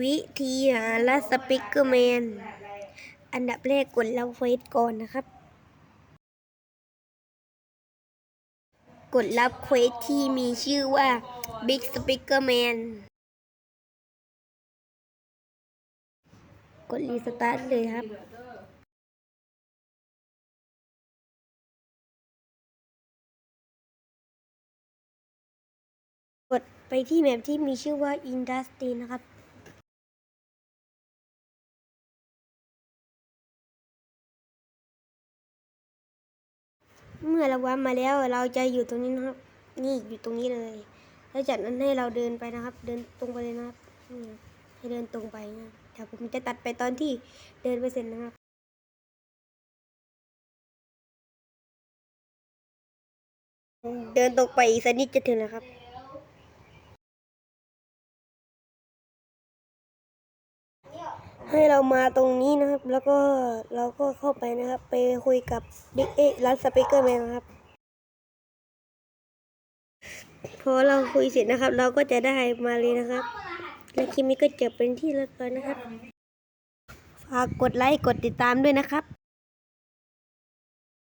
วิธีหาลัสปิกเกอร์แมน อันดับแรกกดรับเฟซก่อนนะครับ กดรับเควสที่มีชื่อว่า Big Speaker Man กดรีสตาร์ทเลยครับ กดไปที่แมปที่มีชื่อว่า Industry นะครับ เมื่อเราวัดมาแล้วเราจะอยู่ตรงนี้นะครับ นี่อยู่ตรงนี้เลย แล้วจากนั้นให้เราเดินไปนะครับ เดินตรงไปเลยนะครับให้เดินตรงไปนะเดี๋ยวผมจะตัดไปตอนที่เดินไปเสร็จนะครับเดินตรงไปอีกสักนิดจะถึงแล้วครับ ให้เรามาตรงนี้นะครับ แล้วก็เราก็เข้าไปนะครับ ไปคุยกับดิเอะร้านสปีกเกอร์แมนครับพอเราคุยเสร็จนะครับ เราก็จะได้มาเลยนะครับ และคลิปนี้ก็จบเป็นที่เรียบร้อยนะครับ ฝากกดไลค์กดติดตามด้วยนะครับ